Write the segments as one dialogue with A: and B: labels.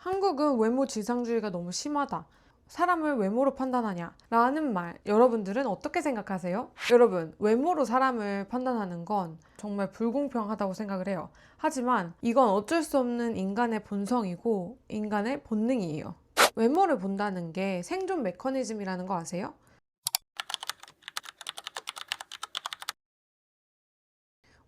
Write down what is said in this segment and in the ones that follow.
A: 한국은 외모 지상주의가 너무 심하다. 사람을 외모로 판단하냐? 라는 말, 여러분들은 어떻게 생각하세요? 여러분, 외모로 사람을 판단하는 건 정말 불공평하다고 생각을 해요. 하지만 이건 어쩔 수 없는 인간의 본성이고 인간의 본능이에요. 외모를 본다는 게 생존 메커니즘이라는 거 아세요?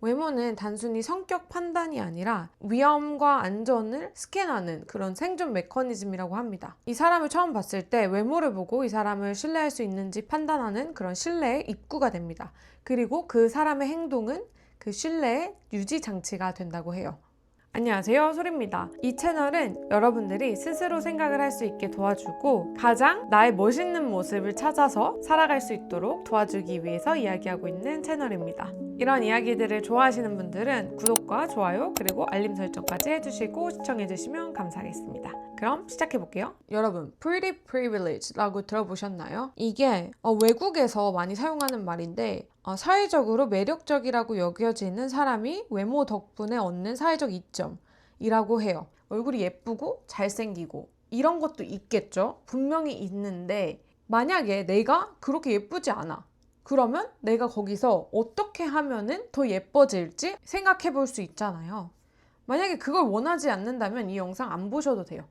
A: 외모는 단순히 성격 판단이 아니라 위험과 안전을 스캔하는 그런 생존 메커니즘이라고 합니다. 이 사람을 처음 봤을 때 외모를 보고 이 사람을 신뢰할 수 있는지 판단하는 그런 신뢰의 입구가 됩니다. 그리고 그 사람의 행동은 그 신뢰의 유지 장치가 된다고 해요. 안녕하세요. 소리입니다. 이 채널은 여러분들이 스스로 생각을 할 수 있게 도와주고 가장 나의 멋있는 모습을 찾아서 살아갈 수 있도록 도와주기 위해서 이야기하고 있는 채널입니다. 이런 이야기들을 좋아하시는 분들은 구독과 좋아요 그리고 알림 설정까지 해주시고 시청해주시면 감사하겠습니다. 그럼 시작해볼게요. 여러분, pretty privilege라고 들어보셨나요? 이게 어, 외국에서 많이 사용하는 말인데 어, 사회적으로 매력적이라고 여겨지는 사람이 외모 덕분에 얻는 사회적 이점이라고 해요. 얼굴이 예쁘고 잘생기고 이런 것도 있겠죠. 분명히 있는데 만약에 내가 그렇게 예쁘지 않아. 그러면 내가 거기서 어떻게 하면은 더 예뻐질지 생각해 볼 수 있잖아요. 만약에 그걸 원하지 않는다면 이 영상 안 보셔도 돼요.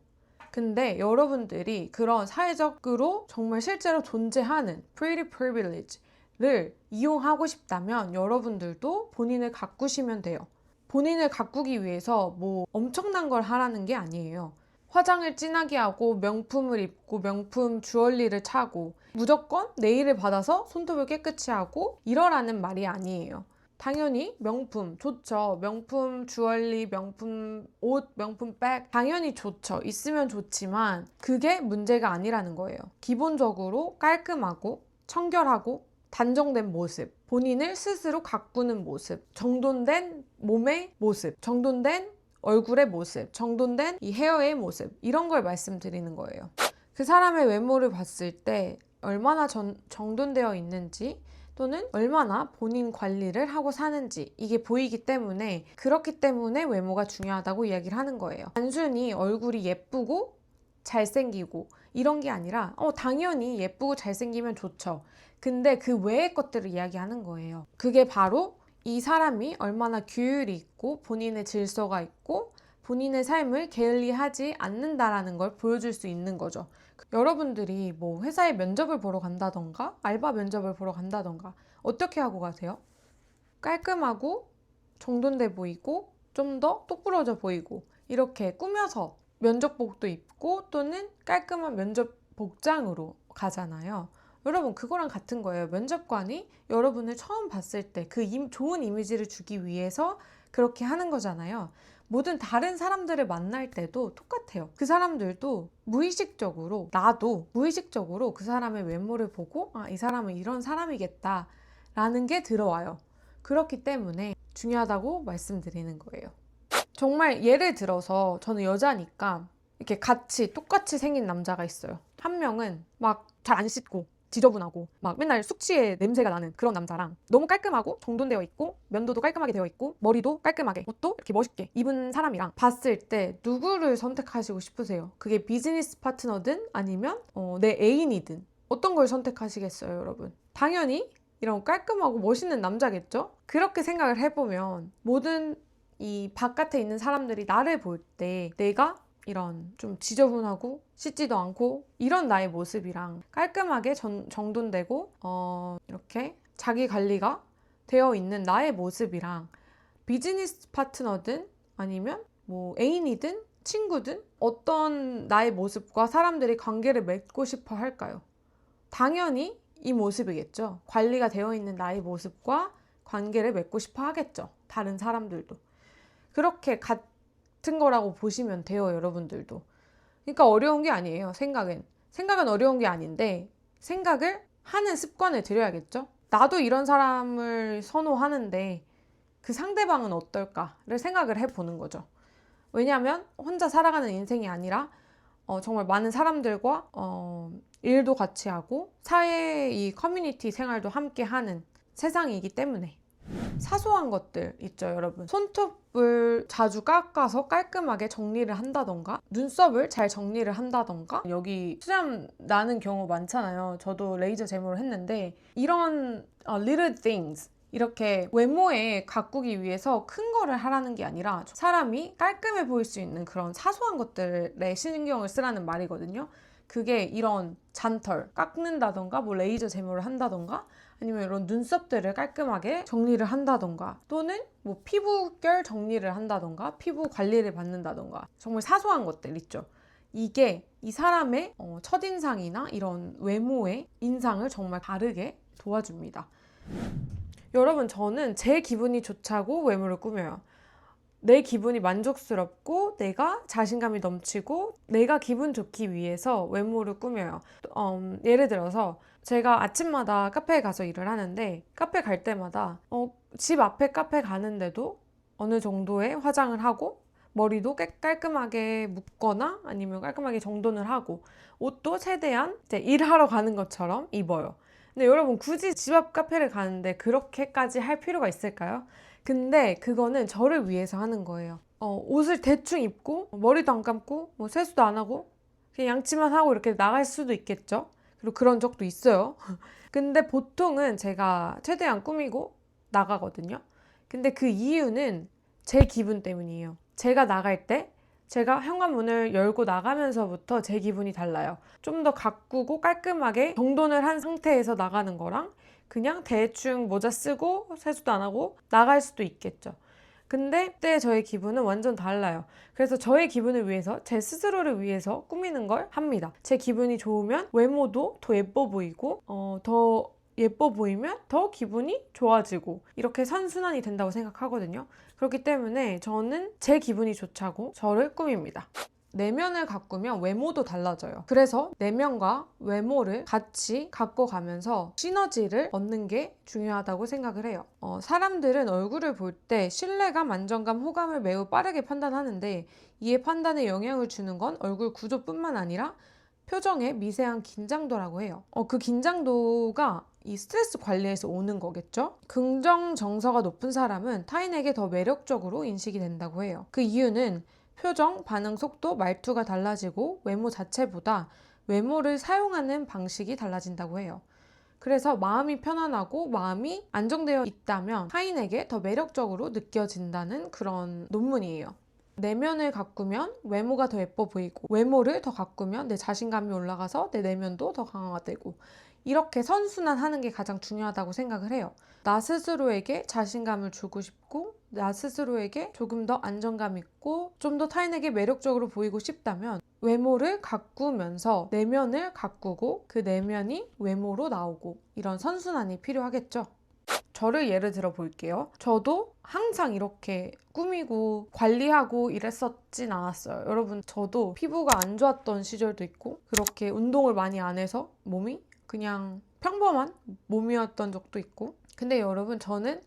A: 근데 여러분들이 그런 사회적으로 정말 실제로 존재하는 pretty privilege를 이용하고 싶다면 여러분들도 본인을 가꾸시면 돼요. 본인을 가꾸기 위해서 뭐 엄청난 걸 하라는 게 아니에요. 화장을 진하게 하고 명품을 입고 명품 주얼리를 차고 무조건 네일을 받아서 손톱을 깨끗이 하고 이러라는 말이 아니에요. 당연히 명품 좋죠. 명품 주얼리, 명품 옷, 명품 백 당연히 좋죠. 있으면 좋지만 그게 문제가 아니라는 거예요. 기본적으로 깔끔하고 청결하고 단정된 모습, 본인을 스스로 가꾸는 모습, 정돈된 몸의 모습, 정돈된 얼굴의 모습, 정돈된 이 헤어의 모습 이런 걸 말씀드리는 거예요. 그 사람의 외모를 봤을 때 얼마나 전, 정돈되어 있는지 또는 얼마나 본인 관리를 하고 사는지 이게 보이기 때문에 그렇기 때문에 외모가 중요하다고 이야기를 하는 거예요. 단순히 얼굴이 예쁘고 잘생기고 이런 게 아니라 어 당연히 예쁘고 잘생기면 좋죠. 근데 그 외의 것들을 이야기하는 거예요. 그게 바로 이 사람이 얼마나 규율이 있고 본인의 질서가 있고 본인의 삶을 게을리하지 않는다라는 걸 보여줄 수 있는 거죠. 여러분들이 뭐 회사에 면접을 보러 간다던가 알바 면접을 보러 간다던가 어떻게 하고 가세요? 깔끔하고 정돈돼 보이고 좀 더 똑부러져 보이고 이렇게 꾸며서 면접복도 입고 또는 깔끔한 면접 복장으로 가잖아요. 여러분 그거랑 같은 거예요. 면접관이 여러분을 처음 봤을 때 그 좋은 이미지를 주기 위해서 그렇게 하는 거잖아요. 모든 다른 사람들을 만날 때도 똑같아요. 그 사람들도 무의식적으로 나도 무의식적으로 그 사람의 외모를 보고 아, 이 사람은 이런 사람이겠다 라는 게 들어와요. 그렇기 때문에 중요하다고 말씀드리는 거예요. 정말 예를 들어서 저는 여자니까 이렇게 같이 똑같이 생긴 남자가 있어요. 한 명은 막 잘 안 씻고 지저분하고 막 맨날 숙취에 냄새가 나는 그런 남자랑 너무 깔끔하고 정돈되어 있고 면도도 깔끔하게 되어 있고 머리도 깔끔하게 옷도 이렇게 멋있게 입은 사람이랑 봤을 때 누구를 선택하시고 싶으세요? 그게 비즈니스 파트너든 아니면 어, 내 애인이든 어떤 걸 선택하시겠어요, 여러분? 당연히 이런 깔끔하고 멋있는 남자겠죠? 그렇게 생각을 해보면 모든 이 바깥에 있는 사람들이 나를 볼 때 내가 이런 좀 지저분하고 씻지도 않고 이런 나의 모습이랑 깔끔하게 전, 정돈되고 어, 이렇게 자기 관리가 되어 있는 나의 모습이랑 비즈니스 파트너든 아니면 뭐 애인이든 친구든 어떤 나의 모습과 사람들이 관계를 맺고 싶어 할까요? 당연히 이 모습이겠죠. 관리가 되어 있는 나의 모습과 관계를 맺고 싶어 하겠죠. 다른 사람들도. 그렇게 같 은 거라고 보시면 돼요, 여러분들도. 그러니까 어려운 게 아니에요, 생각은. 생각은 어려운 게 아닌데, 생각을 하는 습관을 들여야겠죠? 나도 이런 사람을 선호하는데, 그 상대방은 어떨까를 생각을 해보는 거죠. 왜냐하면 혼자 살아가는 인생이 아니라, 어, 정말 많은 사람들과 어, 일도 같이 하고, 사회 이 커뮤니티 생활도 함께 하는 세상이기 때문에. 사소한 것들 있죠, 여러분. 손톱을 자주 깎아서 깔끔하게 정리를 한다던가, 눈썹을 잘 정리를 한다던가, 여기 수염 나는 경우 많잖아요. 저도 레이저 제모를 했는데, 이런 어, little things, 이렇게 외모에 가꾸기 위해서 큰 거를 하라는 게 아니라 사람이 깔끔해 보일 수 있는 그런 사소한 것들에 신경을 쓰라는 말이거든요. 그게 이런 잔털 깎는다던가 뭐 레이저 제모를 한다던가 아니면 이런 눈썹들을 깔끔하게 정리를 한다던가 또는 뭐 피부결 정리를 한다던가 피부 관리를 받는다던가 정말 사소한 것들 있죠. 이게 이 사람의 어, 첫인상이나 이런 외모의 인상을 정말 다르게 도와줍니다. 여러분, 저는 제 기분이 좋자고 외모를 꾸며요. 내 기분이 만족스럽고 내가 자신감이 넘치고 내가 기분 좋기 위해서 외모를 꾸며요. 음, 예를 들어서 제가 아침마다 카페에 가서 일을 하는데 카페 갈 때마다 어, 집 앞에 카페 가는데도 어느 정도의 화장을 하고 머리도 깨- 깔끔하게 묶거나 아니면 깔끔하게 정돈을 하고 옷도 최대한 일하러 가는 것처럼 입어요. 근데 여러분 굳이 집 앞 카페를 가는데 그렇게까지 할 필요가 있을까요? 근데 그거는 저를 위해서 하는 거예요. 어, 옷을 대충 입고 머리도 안 감고 뭐 세수도 안 하고 그냥 양치만 하고 이렇게 나갈 수도 있겠죠. 그리고 그런 적도 있어요. 근데 보통은 제가 최대한 꾸미고 나가거든요. 근데 그 이유는 제 기분 때문이에요. 제가 나갈 때 제가 현관문을 열고 나가면서부터 제 기분이 달라요. 좀 더 가꾸고 깔끔하게 정돈을 한 상태에서 나가는 거랑 그냥 대충 모자 쓰고 세수도 안 하고 나갈 수도 있겠죠. 근데 그때 저의 기분은 완전 달라요. 그래서 저의 기분을 위해서 제 스스로를 위해서 꾸미는 걸 합니다. 제 기분이 좋으면 외모도 더 예뻐 보이고 어, 더 예뻐 보이면 더 기분이 좋아지고 이렇게 선순환이 된다고 생각하거든요. 그렇기 때문에 저는 제 기분이 좋자고 저를 꾸밉니다. 내면을 가꾸면 외모도 달라져요. 그래서 내면과 외모를 같이 가꿔가면서 시너지를 얻는 게 중요하다고 생각을 해요. 어, 사람들은 얼굴을 볼 때 신뢰감, 안정감, 호감을 매우 빠르게 판단하는데 이에 판단에 영향을 주는 건 얼굴 구조뿐만 아니라 표정의 미세한 긴장도라고 해요. 어, 그 긴장도가 이 스트레스 관리에서 오는 거겠죠? 긍정 정서가 높은 사람은 타인에게 더 매력적으로 인식이 된다고 해요. 그 이유는 표정, 반응 속도, 말투가 달라지고 외모 자체보다 외모를 사용하는 방식이 달라진다고 해요. 그래서 마음이 편안하고 마음이 안정되어 있다면 타인에게 더 매력적으로 느껴진다는 그런 논문이에요. 내면을 가꾸면 외모가 더 예뻐 보이고 외모를 더 가꾸면 내 자신감이 올라가서 내 내면도 더 강화되고 이렇게 선순환 하는 게 가장 중요하다고 생각을 해요. 나 스스로에게 자신감을 주고 싶고 나 스스로에게 조금 더 안정감 있고 좀 더 타인에게 매력적으로 보이고 싶다면 외모를 가꾸면서 내면을 가꾸고 그 내면이 외모로 나오고 이런 선순환이 필요하겠죠. 저를 예를 들어 볼게요. 저도 항상 이렇게 꾸미고 관리하고 이랬었진 않았어요. 여러분, 저도 피부가 안 좋았던 시절도 있고, 그렇게 운동을 많이 안 해서 몸이 그냥 평범한 몸이었던 적도 있고. 근데 여러분, 저는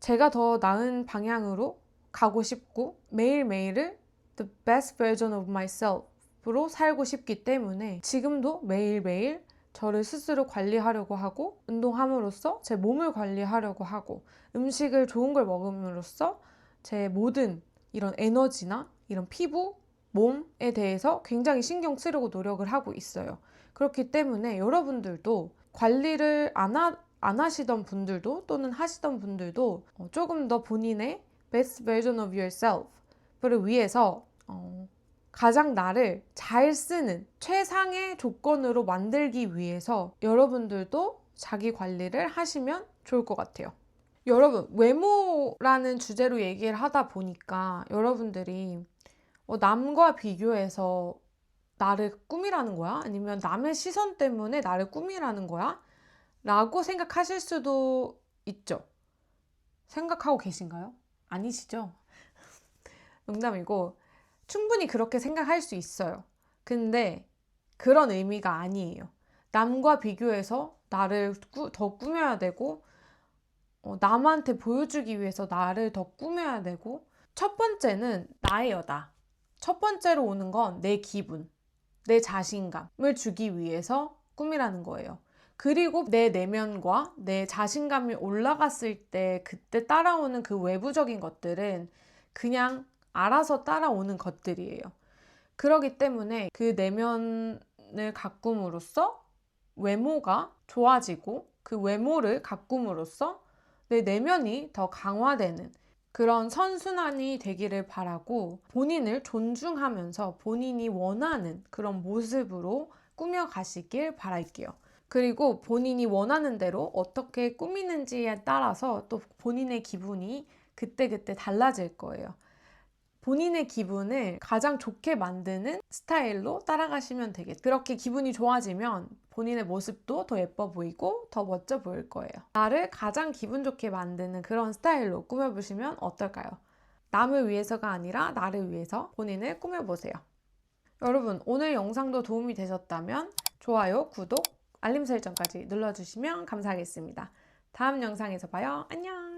A: 제가 더 나은 방향으로 가고 싶고, 매일매일을 the best version of myself로 살고 싶기 때문에 지금도 매일매일 저를 스스로 관리하려고 하고 운동함으로써 제 몸을 관리하려고 하고 음식을 좋은 걸 먹음으로써 제 모든 이런 에너지나 이런 피부, 몸에 대해서 굉장히 신경 쓰려고 노력을 하고 있어요. 그렇기 때문에 여러분들도 관리를 안, 하, 안 하시던 분들도 또는 하시던 분들도 어, 조금 더 본인의 best version of yourself를 위해서 어, 가장 나를 잘 쓰는 최상의 조건으로 만들기 위해서 여러분들도 자기 관리를 하시면 좋을 것 같아요. 여러분, 외모라는 주제로 얘기를 하다 보니까 여러분들이 어, 남과 비교해서 나를 꾸미라는 거야? 아니면 남의 시선 때문에 나를 꾸미라는 거야? 라고 생각하실 수도 있죠. 생각하고 계신가요? 아니시죠? 농담이고, 충분히 그렇게 생각할 수 있어요. 근데 그런 의미가 아니에요. 남과 비교해서 나를 꾸, 더 꾸며야 되고, 어, 남한테 보여주기 위해서 나를 더 꾸며야 되고, 첫 번째는 나의 여다. 첫 번째로 오는 건 내 기분, 내 자신감을 주기 위해서 꿈이라는 거예요. 그리고 내 내면과 내 자신감이 올라갔을 때 그때 따라오는 그 외부적인 것들은 그냥 알아서 따라오는 것들이에요. 그러기 때문에 그 내면을 가꿈으로써 외모가 좋아지고 그 외모를 가꿈으로써 내 내면이 더 강화되는 그런 선순환이 되기를 바라고 본인을 존중하면서 본인이 원하는 그런 모습으로 꾸며가시길 바랄게요. 그리고 본인이 원하는 대로 어떻게 꾸미는지에 따라서 또 본인의 기분이 그때그때 달라질 거예요. 본인의 기분을 가장 좋게 만드는 스타일로 따라가시면 되겠죠. 그렇게 기분이 좋아지면 본인의 모습도 더 예뻐 보이고 더 멋져 보일 거예요. 나를 가장 기분 좋게 만드는 그런 스타일로 꾸며보시면 어떨까요? 남을 위해서가 아니라 나를 위해서 본인을 꾸며보세요. 여러분, 오늘 영상도 도움이 되셨다면 좋아요, 구독, 알림 설정까지 눌러주시면 감사하겠습니다. 다음 영상에서 봐요. 안녕!